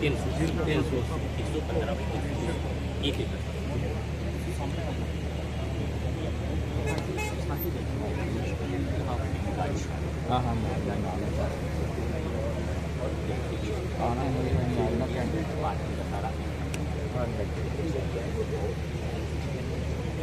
तीन सौ तीन सौ एक सौ पंद्रह एक एकड़ हाँ हाँ आना है सारा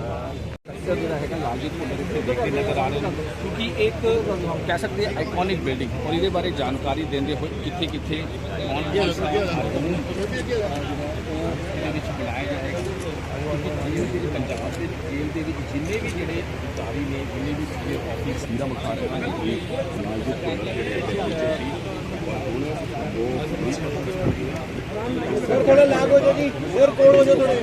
ਸਰ ਜਿਹੜਾ ਹੈਗਾ ਲਾਲਜੀ ਭੁੱਲਰ ਇੱਥੇ ਦੇਖਦੇ ਨਜ਼ਰ ਆ ਰਹੇ ਨੇ ਕਿਉਂਕਿ ਇੱਕ ਕਹਿ ਸਕਦੇ ਆਈਕੋਨਿਕ ਬਿਲਡਿੰਗ ਔਰ ਇਹਦੇ ਬਾਰੇ ਜਾਣਕਾਰੀ ਦਿੰਦੇ ਹੋਏ ਕਿੱਥੇ ਕਿੱਥੇ ਕੌਣ ਕੌਣ ਇਹਦੇ ਵਿੱਚ ਬਣਾਇਆ ਜਾਏਗਾ। ਕਿਉਂਕਿ ਦੇ ਵਿੱਚ ਪੰਜਾਬ ਦੇ ਜੇਲ੍ਹ ਦੇ ਵਿੱਚ ਜਿੰਨੇ ਵੀ ਜਿਹੜੇ ਅਧਿਕਾਰੀ ਨੇ ਜਿੰਨੇ ਵੀ ਸੀਗੇ ਆਫਿਸ ਸੀਰਾ ਮੁਖਾ ਰਹੇ ਹਨ ਇਹ ਲਾਲਜੀ ਭੁੱਲਰ ਜਿਹੜੇ ਵਿੱਚ ਸਰ ਥੋੜੇ ਲਾਗ ਹੋ ਜਾਓ ਜੀ ਸਰ ਕੋਲ ਹੋ ਜਾਓ ਥੋੜੇ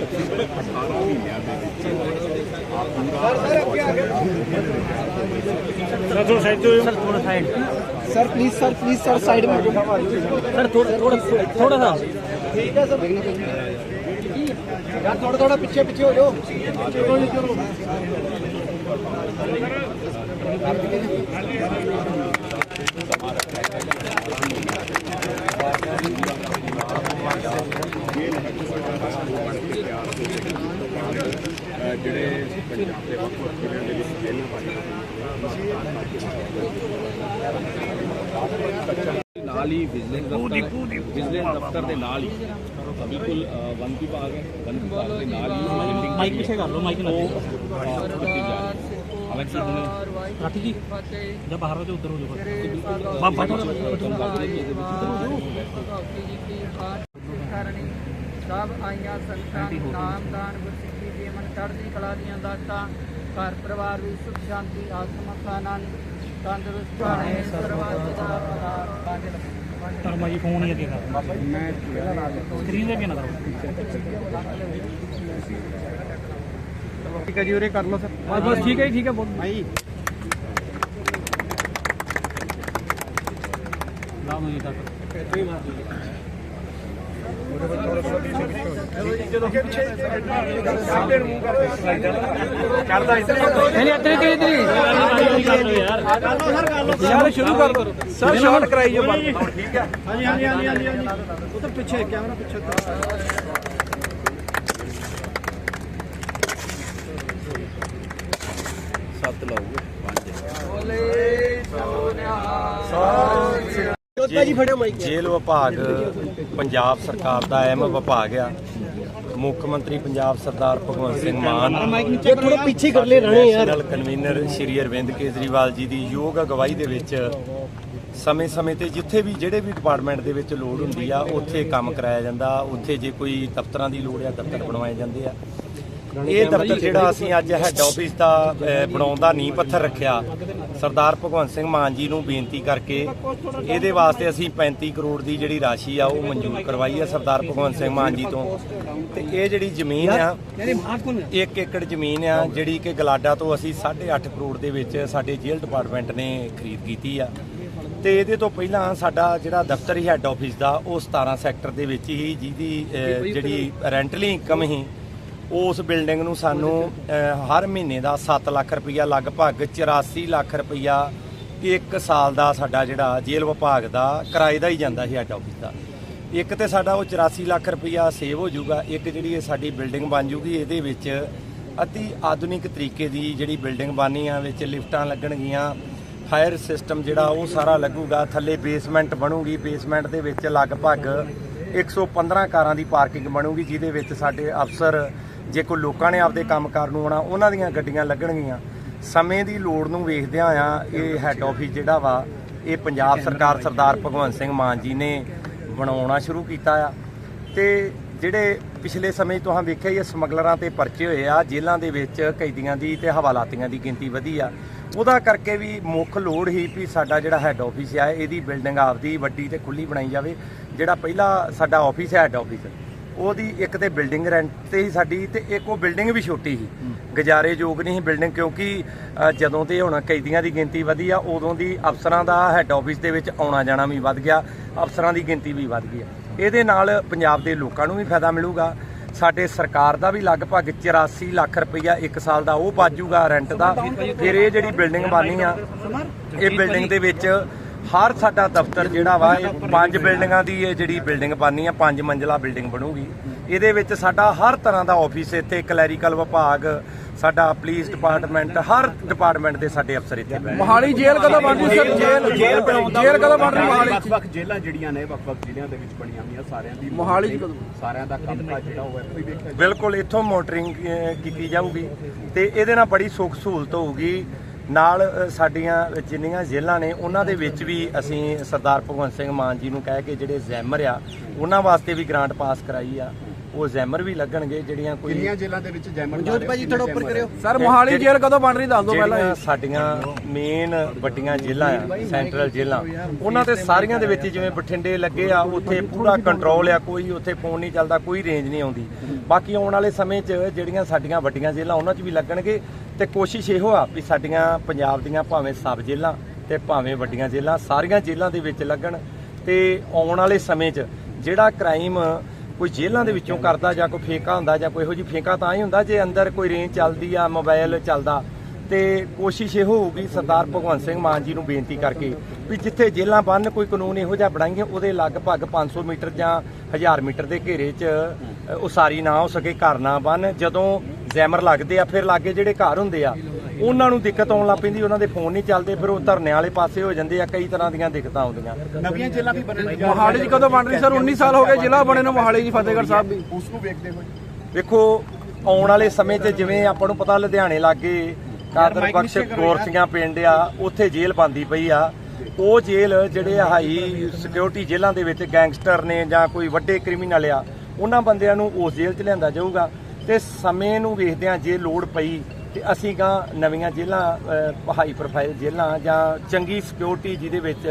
sir please sir please sir side में सर थोड़ा थोड़ा थोड़ा सा। ठीक है सर यार थोड़ा थोड़ा पीछे पीछे हो जाओ। ਇਹ ਨਹੀਂ ਕਿ ਸਾਡਾ ਰਾਸ਼ਟਰ ਬਣ ਕੇ ਤਿਆਰ ਹੋ ਗਿਆ ਜਿਹੜੇ ਪੰਜਾਬ ਦੇ ਵੱਖ ਵੱਖ ਜ਼ਿਲ੍ਹਿਆਂ ਦੇ ਵਿੱਚ ਜੇਲ੍ਹਾਂ ਪਾਈਆਂ ਨਾਲ ਹੀ ਵਿਜੀਲੈਂਸ ਦਫ਼ਤਰ ਵਿਜੀਲੈਂਸ ਦਫ਼ਤਰ ਦੇ ਨਾਲ ਹੀ। ਬਿਲਕੁਲ ਵਨ ਵਿਭਾਗ ਹੈ ਵਨ ਵਿਭਾਗ ਦੇ ਨਾਲ ਹੀ। ਮਾਈਕ ਪਿੱਛੇ ਕਰ ਲਓ ਮਾਈਕ ਨਾਲ ਹਾਲਾਂਕਿ ਹੁਣ ਰਾਠੀ ਜੀ ਜਾਂ ਬਾਹਰ ਦੇ ਉੱਧਰ ਹੋ ਜਾਓ ਬਾਬਾ ਜੀ ਦੇ ਵਿੱਚ ਉੱਧਰ ਹੋ ਜਾਓ ਕਰਨੀ ਸਭ ਆਈਆਂ ਸੰਤਾਂ ਨੂੰ ਨਾਮ ਦਾਨ ਗੁਰਸਿੱਖੀ ਦੀ ਮਨ ਚੜ੍ਹਦੀ ਕਲਾ ਦੀਆਂ ਦਾਤਾਂ ਘਰ ਪਰਿਵਾਰ ਵਿੱਚ ਸੁਖ ਸ਼ਾਂਤੀ ਆਤਮਕ ਆਨੰਦ ਤੰਦਰੁਸਤ ਭਾਣੇ ਸਰਬੱਤ ਦਾ ਆਧਾਰ ਬਾਗੇ ਤਰਮਾ ਜੀ ਫੋਨ ਹੀ ਅੱਗੇ ਕਰ ਮੈਂ ਸਕਰੀਨ ਦੇ ਅੱਗੇ ਨਾ ਕਰੋ ਠੀਕ ਹੈ ਜੀ ਉਰੇ ਕਰ ਲਓ ਸਰ। ਬਸ ਬਸ ਠੀਕ ਹੈ ਜੀ ਠੀਕ ਹੈ ਬਹੁਤ ਭਾਈ ਲਾਉ ਨੂੰ ਜੀ ਤੱਕ ਇੱਥੇ ਹੀ ਮਾਰ ਦਿਓ। ਨਹੀਂ ਇੱਧਰ ਜੇਲ੍ਹ ਵਿਭਾਗ ਪੰਜਾਬ ਸਰਕਾਰ ਦਾ ਅਹਿਮ ਵਿਭਾਗ ਆ। ਮੁੱਖ ਮੰਤਰੀ ਪੰਜਾਬ ਸਰਦਾਰ ਭਗਵੰਤ ਸਿੰਘ ਮਾਨ। ਇਹ ਥੋੜਾ ਪਿੱਛੇ ਕਰ ਲੈ ਰਹੇ ਯਾਰ। ਨੈਸ਼ਨਲ ਕਨਵੀਨਰ ਸ਼੍ਰੀ ਅਰਵਿੰਦ ਕੇਜਰੀਵਾਲ ਜੀ ਦੀ ਯੋਗ ਅਗਵਾਈ ਦੇ ਵਿੱਚ ਸਮੇਂ-ਸਮੇਂ ਤੇ ਜਿੱਥੇ ਵੀ ਜਿਹੜੇ ਵੀ ਡਿਪਾਰਟਮੈਂਟ ਦੇ ਵਿੱਚ ਲੋੜ ਹੁੰਦੀ ਆ ਉੱਥੇ ਕੰਮ ਕਰਾਇਆ ਜਾਂਦਾ। ਉੱਥੇ ਜੇ ਕੋਈ ਦਫ਼ਤਰਾਂ ਦੀ ਲੋੜ ਆ ਦਫ਼ਤਰ ਬਣਵਾਏ ਜਾਂਦੇ ਆ। ਇਹ ਦਫ਼ਤਰ ਜਿਹੜਾ ਅਸੀਂ ਅੱਜ ਹੈੱਡ ਆਫਿਸ ਦਾ ਬਣਾਉਣ ਦਾ ਨੀਂਹ ਪੱਥਰ ਰੱਖਿਆ ਸਰਦਾਰ ਭਗਵੰਤ ਸਿੰਘ ਮਾਨ ਜੀ ਨੂੰ ਬੇਨਤੀ ਕਰਕੇ ਇਹਦੇ ਵਾਸਤੇ ਅਸੀਂ 35 ਕਰੋੜ ਦੀ ਜਿਹੜੀ ਰਾਸ਼ੀ ਆ ਉਹ ਮਨਜ਼ੂਰ ਕਰਵਾਈ ਆ ਸਰਦਾਰ ਭਗਵੰਤ ਸਿੰਘ ਮਾਨ ਜੀ ਤੋਂ। ਤੇ ਇਹ ਜਿਹੜੀ ਜ਼ਮੀਨ ਆ ਇੱਕ ਏਕੜ ਜ਼ਮੀਨ ਆ ਜਿਹੜੀ ਕਿ ਗਲਾਡਾ ਤੋਂ ਅਸੀਂ 8.5 ਕਰੋੜ ਦੇ ਵਿੱਚ ਸਾਡੇ ਜੇਲ੍ਹ ਡਿਪਾਰਟਮੈਂਟ ਨੇ ਖਰੀਦ ਕੀਤੀ ਆ। ਤੇ ਇਹਦੇ ਤੋਂ ਪਹਿਲਾਂ ਸਾਡਾ ਜਿਹੜਾ ਦਫ਼ਤਰੀ ਹੈੱਡ ਆਫਿਸ ਦਾ ਉਹ 17 ਸੈਕਟਰ ਦੇ ਵਿੱਚ ਹੀ ਜਿਹਦੀ ਜਿਹੜੀ ਰੈਂਟਲੀ ਇਨਕਮ ਹੀ ਉਸ ਬਿਲਡਿੰਗ ਨੂੰ ਸਾਨੂੰ ਹਰ ਮਹੀਨੇ ਦਾ 7 ਲੱਖ ਰੁਪਈਆ, ਲਗਭਗ 84 ਲੱਖ ਰੁਪਈਆ ਇੱਕ ਸਾਲ ਦਾ ਸਾਡਾ ਜਿਹੜਾ ਜੇਲ੍ਹ ਵਿਭਾਗ ਦਾ ਕਿਰਾਏ ਦਾ ਹੀ ਜਾਂਦਾ ਸੀ ਹੈੱਡ ਆਫਿਸ ਦਾ। ਇੱਕ ਤੇ ਸਾਡਾ ਉਹ 84 ਲੱਖ ਰੁਪਈਆ ਸੇਵ ਹੋ ਜਾਊਗਾ, ਇੱਕ ਜਿਹੜੀ ਇਹ ਸਾਡੀ ਬਿਲਡਿੰਗ ਬਣ ਜੂਗੀ ਇਹਦੇ ਵਿੱਚ ਅਤੀ ਆਧੁਨਿਕ ਤਰੀਕੇ ਦੀ ਜਿਹੜੀ ਬਿਲਡਿੰਗ ਬਾਨੀ ਆ, ਵਿੱਚ ਲਿਫਟਾਂ ਲੱਗਣਗੀਆਂ ਫਾਇਰ ਸਿਸਟਮ ਜਿਹੜਾ ਉਹ ਸਾਰਾ ਲੱਗੂਗਾ, ਥੱਲੇ ਬੇਸਮੈਂਟ ਬਣੂਗੀ ਬੇਸਮੈਂਟ ਦੇ ਵਿੱਚ ਲਗਭਗ 115 ਕਾਰਾਂ ਦੀ ਪਾਰਕਿੰਗ ਬਣੂਗੀ, ਜਿਹਦੇ ਵਿੱਚ ਸਾਡੇ ਅਫਸਰ ਜੇ ਕੋਈ ਲੋਕਾਂ ਨੇ ਆਪਦੇ ਕੰਮਕਾਰ ਨੂੰ ਆਉਣਾ, ਉਹਨਾਂ ਦੀਆਂ ਗੱਡੀਆਂ ਲੱਗਣਗੀਆਂ। ਸਮੇਂ ਦੀ ਲੋੜ ਨੂੰ ਵੇਖਦਿਆਂ ਆ, ਇਹ ਹੈੱਡ ਆਫਿਸ ਜਿਹੜਾ ਵਾ, ਇਹ ਪੰਜਾਬ ਸਰਕਾਰ ਸਰਦਾਰ ਭਗਵੰਤ ਸਿੰਘ ਮਾਨ ਜੀ ਨੇ ਬਣਾਉਣਾ ਸ਼ੁਰੂ ਕੀਤਾ ਆ। ਤੇ ਜਿਹੜੇ ਪਿਛਲੇ ਸਮੇਂ 'ਚ ਤੁਸੀਂ ਵੇਖਿਆ ਹੀ ਸਮਗਲਰਾਂ ਤੇ ਪਰਚੇ ਹੋਏ ਆ, ਜੇਲ੍ਹਾਂ ਦੇ ਵਿੱਚ ਕੈਦੀਆਂ ਦੀ ਤੇ ਹਵਾਲਾਤੀਆਂ ਦੀ ਗਿਣਤੀ ਵਧੀ ਆ। ਉਹਦਾ ਕਰਕੇ ਵੀ ਮੁੱਖ ਲੋੜ ਹੀ ਵੀ ਸਾਡਾ ਜਿਹੜਾ ਹੈੱਡ ਆਫਿਸ ਆ, ਇਹਦੀ ਬਿਲਡਿੰਗ ਆਪਦੀ ਵੱਡੀ ਤੇ ਖੁੱਲੀ ਬਣਾਈ ਜਾਵੇ। ਜਿਹੜਾ ਪਹਿਲਾ ਸਾਡਾ ਆਫਿਸ ਹੈ ਹੈੱਡ ਆਫਿਸ ਉਹਦੀ ਇੱਕ ਤੇ ਬਿਲਡਿੰਗ ਰੈਂਟ ਤੇ ਹੀ ਸਾਡੀ ਤੇ ਇੱਕ ਉਹ ਬਿਲਡਿੰਗ ਵੀ ਛੋਟੀ ਸੀ। ਗੁਜ਼ਾਰੇਯੋਗ ਨਹੀਂ ਸੀ ਬਿਲਡਿੰਗ ਕਿਉਂਕਿ ਜਦੋਂ ਤੇ ਹੁਣ ਕੈਦੀਆਂ ਦੀ ਗਿਣਤੀ ਵਧੀ ਆ ਉਦੋਂ ਦੀ ਅਫਸਰਾਂ ਦਾ ਹੈੱਡ ਆਫਿਸ ਦੇ ਵਿੱਚ ਆਉਣਾ ਜਾਣਾ ਵੀ ਵੱਧ ਗਿਆ ਅਫਸਰਾਂ ਦੀ ਗਿਣਤੀ ਵੀ ਵੱਧ ਗਈ ਇਹਦੇ ਨਾਲ ਪੰਜਾਬ ਦੇ ਲੋਕਾਂ ਨੂੰ ਵੀ ਫਾਇਦਾ ਮਿਲੂਗਾ। ਸਾਡੇ ਸਰਕਾਰ ਦਾ ਵੀ ਲਗਭਗ 84 ਲੱਖ ਰੁਪਈਆ ਇੱਕ ਸਾਲ ਦਾ ਉਹ ਬਾਜੂਗਾ ਰੈਂਟ ਦਾ। ਫਿਰ ਇਹ ਜਿਹੜੀ ਬਿਲਡਿੰਗ ਬਾਨੀ ਆ ਇਹ ਬਿਲਡਿੰਗ ਦੇ ਵਿੱਚ ਹਰ ਸਾਡਾ ਦਫ਼ਤਰ ਜਿਹੜਾ ਵਾ ਇਹ ਪੰਜ ਬਿਲਡਿੰਗਾਂ ਦੀ ਇਹ ਜਿਹੜੀ ਬਿਲਡਿੰਗ ਬਾਨੀ ਆ ਪੰਜ ਮੰਜ਼ਲਾ ਬਿਲਡਿੰਗ ਬਣੂਗੀ। ਇਹਦੇ ਵਿੱਚ ਸਾਡਾ ਹਰ ਤਰ੍ਹਾਂ ਦਾ ਆਫਿਸ ਇੱਥੇ ਕਲੈਰੀਕਲ ਵਿਭਾਗ ਸਾਡਾ ਪੁਲਿਸ ਡਿਪਾਰਟਮੈਂਟ ਹਰ ਡਿਪਾਰਟਮੈਂਟ ਦੇ ਸਾਡੇ ਅਫਸਰ ਇੱਥੇ ਬੈਠੇ। ਮੋਹਾਲੀ ਜੇਲ੍ਹ ਕਦੋਂ ਬਣ ਰਹੀ ਸਰ ਜੇਲ੍ਹ ਜੇਲ੍ਹ ਬਣਾਉਣ ਦਾ ਜੇਲ੍ਹ ਕਦੋਂ ਬਣ ਰਹੀ ਮੋਹਾਲੀ? ਵੱਖ-ਵੱਖ ਜੇਲ੍ਹਾਂ ਜਿਹੜੀਆਂ ਨੇ ਵੱਖ-ਵੱਖ ਜ਼ਿਲ੍ਹਿਆਂ ਦੇ ਵਿੱਚ ਬਣੀਆਂ ਹੋਈਆਂ ਸਾਰਿਆਂ ਦੀ ਮੋਹਾਲੀ? ਸਾਰਿਆਂ ਦਾ ਕੰਮ ਕਾਜ ਜਿਹੜਾ ਉਹ ਇੱਥੇ ਵੇਖਿਆ। ਬਿਲਕੁਲ ਇੱਥੋਂ ਮੋਟਰਿੰਗ ਕੀਤੀ ਜਾਊਗੀ। ਤੇ ਇਹਦੇ ਨਾਲ ਬੜੀ ਸੁੱਖ ਸਹੂਲਤ ਹੋਊਗੀ। ਨਾਲ ਸਾਡੀਆਂ ਜਿੰਨੀਆਂ ਜੇਲ੍ਹਾਂ ਨੇ, ਉਹਨਾਂ ਦੇ ਵਿੱਚ ਵੀ ਅਸੀਂ ਸਰਦਾਰ ਭਗਵੰਤ ਸਿੰਘ ਮਾਨ ਜੀ ਨੂੰ ਕਹਿ ਕੇ ਜਿਹੜੇ ਜ਼ੈਮਰ ਆ, ਉਹਨਾਂ ਵਾਸਤੇ ਵੀ ਗ੍ਰਾਂਟ ਪਾਸ ਕਰਾਈ ਆ। ਉਹ ਜ਼ੈਮਰ ਵੀ ਲੱਗਣਗੇ ਜਿਹੜੀਆਂ ਕੋਈ ਕਿੰਨੀਆਂ ਜੇਲ੍ਹਾਂ ਦੇ ਵਿੱਚ ਜੈਮਨ ਜੋਤ ਭਾਜੀ ਥੋੜਾ ਉੱਪਰ ਕਰਿਓ। ਸਰ ਮੋਹਾਲੀ ਜੇਲ੍ਹ ਕਦੋਂ ਬਣ ਰਹੀ ਦੱਸ ਦਿਓ ਪਹਿਲਾਂ ਜਿਹੜੀਆਂ ਸਾਡੀਆਂ ਮੇਨ ਵੱਡੀਆਂ ਜੇਲ੍ਹਾਂ ਆ ਸੈਂਟਰਲ ਜੇਲ੍ਹਾਂ। ਉਹਨਾਂ ਤੇ ਸਾਰੀਆਂ ਦੇ ਵਿੱਚ ਜਿਵੇਂ ਬਠਿੰਡੇ ਲੱਗੇ ਆ ਉੱਥੇ ਪੂਰਾ ਕੰਟਰੋਲ ਆ ਕੋਈ ਉੱਥੇ ਫੋਨ ਨਹੀਂ ਚੱਲਦਾ ਕੋਈ ਰੇਂਜ ਨਹੀਂ ਆਉਂਦੀ। ਬਾਕੀ ਆਉਣ ਵਾਲੇ ਸਮੇਂ 'ਚ ਜਿਹੜੀਆਂ ਸਾਡੀਆਂ ਵੱਡੀਆਂ ਜੇਲ੍ਹਾਂ ਉਹਨਾਂ 'ਚ ਵੀ ਲੱਗਣਗੇ ਤੇ ਕੋਸ਼ਿਸ਼ ਇਹੋ ਆ ਵੀ ਸਾਡੀਆਂ ਪੰਜਾਬ ਦੀਆਂ ਭਾਵੇਂ ਸਬ ਜੇਲ੍ਹਾਂ ਤੇ ਭਾਵੇਂ ਵੱਡੀਆਂ ਜੇਲ੍ਹਾਂ ਸਾਰੀਆਂ ਜੇਲ੍ਹਾਂ ਦੇ ਵਿੱਚ ਲੱਗਣ ਤੇ ਆਉਣ ਵਾਲੇ ਸਮੇਂ 'ਚ ਜਿਹੜਾ ਕ੍ਰਾਈਮ ਕੋਈ ਜੇਲ੍ਹਾਂ ਦੇ ਵਿੱਚੋਂ ਕਰਦਾ ਜਾਂ ਕੋਈ ਫੇਕਾ ਹੁੰਦਾ ਜਾਂ ਕੋਈ ਇਹੋ ਜਿਹੀ ਫੇਕਾ ਤਾਂ ਹੀ ਹੁੰਦਾ ਜੇ ਅੰਦਰ ਕੋਈ ਰੇਂਜ ਚੱਲਦੀ ਆ, ਮੋਬਾਈਲ ਚੱਲਦਾ। ਤੇ ਕੋਸ਼ਿਸ਼ ਇਹ ਹੋਊਗੀ ਸਰਦਾਰ ਭਗਵੰਤ ਸਿੰਘ ਮਾਨ ਜੀ ਨੂੰ ਬੇਨਤੀ ਕਰਕੇ ਵੀ ਜਿੱਥੇ ਜੇਲ੍ਹਾਂ ਬੰਨ ਕੋਈ ਕਾਨੂੰਨ ਇਹੋ ਜਿਹਾ ਬਣਾਈਏ, ਉਹਦੇ ਲਗਭਗ 500 ਮੀਟਰ ਜਾਂ 1000 ਮੀਟਰ ਦੇ ਘੇਰੇ 'ਚ ਉਸਾਰੀ ਨਾ ਹੋ ਸਕੇ, ਘਰ ਨਾ ਬੰਨ। ਜਦੋਂ ਜ਼ੈਮਰ ਲੱਗਦੇ ਆ, ਫਿਰ ਲਾਗੇ ਜਿਹੜੇ ਘਰ ਹੁੰਦੇ ਆ ਉਹਨਾਂ ਨੂੰ ਦਿੱਕਤ ਆਉਣ ਲੱਗ ਪੈਂਦੀ ਉਹਨਾਂ ਦੇ ਫੋਨ ਨਹੀਂ ਚੱਲਦੇ ਫਿਰ ਉਹ ਧਰਨੇ ਵਾਲੇ ਪਾਸੇ ਹੋ ਜਾਂਦੇ ਆ ਕਈ ਤਰ੍ਹਾਂ ਦੀਆਂ ਦਿੱਕਤਾਂ ਆਉਂਦੀਆਂ। ਨਵੀਆਂ ਜੇਲ੍ਹਾਂ ਵੀ ਬਣਨ ਜਾ। ਮੋਹਾਲੀ 'ਚ ਕਦੋਂ ਬਣ ਰਹੀ ਸਰ? 19 ਸਾਲ ਹੋ ਗਏ ਜ਼ਿਲ੍ਹਾ ਬਣੇ ਨੂੰ ਮੋਹਾਲੀ ਜੀ ਫਤਿਹਗੜ੍ਹ ਸਾਹਿਬ ਵੀ ਉਸ ਨੂੰ ਵੇਖਦੇ ਹੋਏ। ਵੇਖੋ ਆਉਣ ਵਾਲੇ ਸਮੇਂ 'ਚ ਜਿਵੇਂ ਆਪਾਂ ਨੂੰ ਪਤਾ ਲੁਧਿਆਣੇ ਲਾਗੇ ਕਾਦਰ ਬਖਸ਼ ਗੋਰਸੀਆਂ ਪਿੰਡ ਆ ਉੱਥੇ ਜੇਲ੍ਹ ਬੰਦੀ ਪਈ ਆ। ਉਹ ਜੇਲ੍ਹ ਜਿਹੜੇ ਹਾਈ ਸਿਕਿਉਰਿਟੀ ਜੇਲ੍ਹਾਂ ਦੇ ਵਿੱਚ ਗੈਂਗਸਟਰ ਨੇ ਜਾਂ ਕੋਈ ਵੱਡੇ ਕ੍ਰਿਮੀਨਲ ਆ ਉਹਨਾਂ ਬੰਦਿਆਂ ਨੂੰ ਉਸ ਜੇਲ੍ਹ 'ਚ ਲਿਆਂਦਾ ਜਾਊਗਾ। ਤੇ ਸਮੇਂ ਨੂੰ ਵੇਖਦਿਆਂ ਜੇ ਲੋੜ ਪਈ ਤੇ ਅਸੀਂ ਗਾ ਨਵੀਆਂ ਜੇਲ੍ਹਾਂ ਹਾਈ ਪ੍ਰੋਫਾਈਲ ਜੇਲ੍ਹਾਂ ਜਾਂ ਚੰਗੀ ਸਿਕਿਉਰਿਟੀ ਜਿਹਦੇ ਵਿੱਚ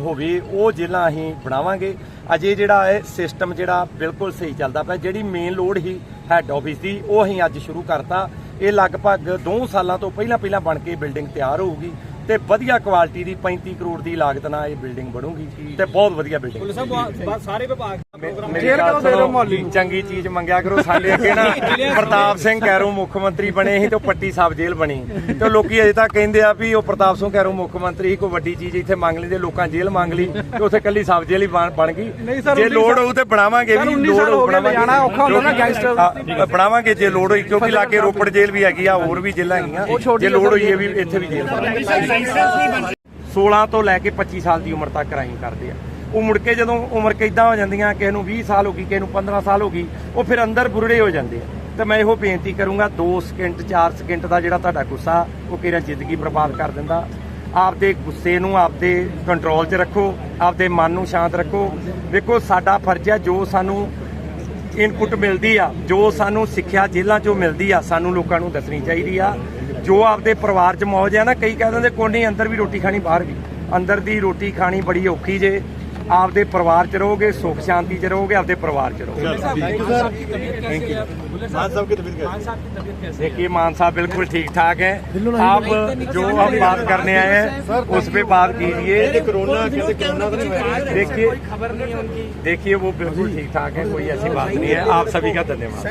ਹੋਵੇ, ਉਹ ਜੇਲ੍ਹਾਂ ਅਸੀਂ ਬਣਾਵਾਂਗੇ। ਅਜੇ ਜਿਹੜਾ ਹੈ ਸਿਸਟਮ ਜਿਹੜਾ ਬਿਲਕੁਲ ਸਹੀ ਚੱਲਦਾ ਪਿਆ, ਜਿਹੜੀ ਮੇਨ ਲੋਡ ਹੀ ਹੈੱਡ ਆਫਿਸ ਦੀ, ਉਹ ਅਸੀਂ ਅੱਜ ਸ਼ੁਰੂ ਕਰਤਾ। ਇਹ ਲਗਭਗ 2 ਸਾਲਾਂ ਤੋਂ ਪਹਿਲਾਂ ਪਹਿਲਾਂ ਬਣ ਕੇ ਬਿਲਡਿੰਗ ਤਿਆਰ ਹੋਊਗੀ। ਤੇ ਵਧੀਆ ਕੁਆਲਿਟੀ ਦੀ 35 ਕਰੋੜ ਦੀ ਲਾਗਤ ਨਾਲ ਇਹ ਬਿਲਡਿੰਗ ਬਣੂਗੀ ਤੇ ਬਹੁਤ ਵਧੀਆ ਬਿਲਡਿੰਗ ਸਾਰੇ ਵਿਭਾਗ ਮੇਰੀ ਗੱਲ ਸੁਣੋ? ਚੰਗੀ ਚੀਜ਼ ਮੰਗਿਆ ਕਰੋ ਸਾਡੇ ਅੱਗੇ ਨਾ ਪ੍ਰਤਾਪ ਸਿੰਘ ਕੈਰੋਂ ਮੁੱਖ ਮੰਤਰੀ ਬਣੇ ਸੀ ਤੇ ਉਹ ਪੱਟੀ ਸਾਹਿਬ ਜੇਲ੍ਹ ਬਣੀ। ਤੇ ਲੋਕੀ ਅਜੇ ਤੱਕ ਕਹਿੰਦੇ ਆ ਵੀ ਉਹ ਪ੍ਰਤਾਪ ਸਿੰਘ ਕੈਰੋਂ ਮੁੱਖ ਮੰਤਰੀ ਸੀ ਕੋਈ ਵੱਡੀ ਚੀਜ਼ ਇੱਥੇ ਮੰਗ ਲਈ ਤੇ ਲੋਕਾਂ ਜੇਲ੍ਹ ਮੰਗ ਲਈ ਤੇ ਉੱਥੇ ਕੱਲੀ ਸਬ ਜੇਲ੍ਹ ਹੀ ਬਣ- ਗਈ। ਨਹੀਂ ਸਰ, ਜੇ 19 ਲੋੜ ਹੋਊ ਤੇ ਬਣਾਵਾਂਗੇ ਵੀ 19 ਲੋੜ ਹੋਊ ਬਣਾਵਾਂਗੇ। ਲਿਜਾਣਾ ਔਖਾ ਹੁੰਦਾ ਨਾ ਕਿਉਂਕਿ- ਗੈਂਗਸਟਰ। ਹਾਂ, ਬਣਾਵਾਂਗੇ ਜੇ ਲੋੜ ਹੋਈ ਕਿਉਂਕਿ ਲਾਗੇ ਰੋਪੜ ਜੇਲ੍ਹ ਵੀ ਹੈਗੀ ਆ ਹੋਰ ਵੀ ਜੇਲ੍ਹਾਂ ਹੈਗੀਆਂ। ਜੇ ਲੋੜ ਹੋਈ ਇਹ ਵੀ ਇੱਥੇ ਵੀ ਜੇਲ੍ਹ ਬਣਾਵਾਂਗੇ 16 ਤੋਂ ਲੈ ਕੇ 25 ਸਾਲ ਦੀ ਉਮਰ ਤੱਕ ਕ੍ਰਾਈਮ ਕਰਦੇ ਆ। ਉਹ ਮੁੜ ਕੇ ਜਦੋਂ ਉਮਰ ਕਿਦਾਂ ਹੋ ਜਾਂਦੀਆਂ, ਕਿਸੇ ਨੂੰ 20 ਸਾਲ ਹੋ ਗਈ, ਕਿਸੇ ਨੂੰ 15 ਸਾਲ ਹੋ ਗਈ, ਉਹ ਫਿਰ ਅੰਦਰ ਬੁਰੜੇ ਹੋ ਜਾਂਦੇ ਆ। ਤੇ ਮੈਂ ਇਹੋ ਬੇਨਤੀ ਕਰੂੰਗਾ 2 ਸਕਿੰਟ 4 ਸਕਿੰਟ ਦਾ ਜਿਹੜਾ ਤੁਹਾਡਾ ਗੁੱਸਾ, ਉਹ ਕਿਹੜਾ ਜ਼ਿੰਦਗੀ ਬਰਬਾਦ ਕਰ ਦਿੰਦਾ। ਆਪਦੇ ਗੁੱਸੇ ਨੂੰ ਆਪਦੇ ਕੰਟਰੋਲ 'ਚ ਰੱਖੋ, ਆਪਦੇ ਮਨ ਨੂੰ ਸ਼ਾਂਤ ਰੱਖੋ। ਵੇਖੋ, ਸਾਡਾ ਫਰਜ਼ ਹੈ ਜੋ ਸਾਨੂੰ ਇਨਪੁਟ ਮਿਲਦੀ ਆ, ਜੋ ਸਾਨੂੰ ਸਿੱਖਿਆ ਜੇਲ੍ਹਾਂ 'ਚੋਂ ਮਿਲਦੀ ਆ, ਸਾਨੂੰ ਲੋਕਾਂ ਨੂੰ ਦੱਸਣੀ ਚਾਹੀਦੀ ਆ। ਜੋ ਆਪਦੇ ਪਰਿਵਾਰ 'ਚ ਮੌਜ ਹੈ ਨਾ, ਕਈ ਕਹਿ ਦਿੰਦੇ, ਕੋਈ ਨਹੀਂ, ਅੰਦਰ ਵੀ ਰੋਟੀ ਖਾਣੀ ਬਾਹਰ ਵੀ। ਅੰਦਰ ਦੀ ਰੋਟੀ ਖਾਣੀ ਬੜੀ ਔਖੀ ਜੇ। ਆਪਦੇ ਪਰਿਵਾਰ 'ਚ ਰਹੋਗੇ ਸੁੱਖ ਸ਼ਾਂਤੀ 'ਚ ਰਹੋਗੇ ਆਪਦੇ ਪਰਿਵਾਰ 'ਚ ਰਹੋਗੇ देखिए मान साहब बिल्कुल ठीक ठाक है आप जो हम बात करने आए हैं उस पे बात कीजिए कोरोना देखिए खबर नहीं है उनकी देखिए वो बिल्कुल ठीक ठाक है कोई ऐसी बात नहीं है आप सभी का धन्यवाद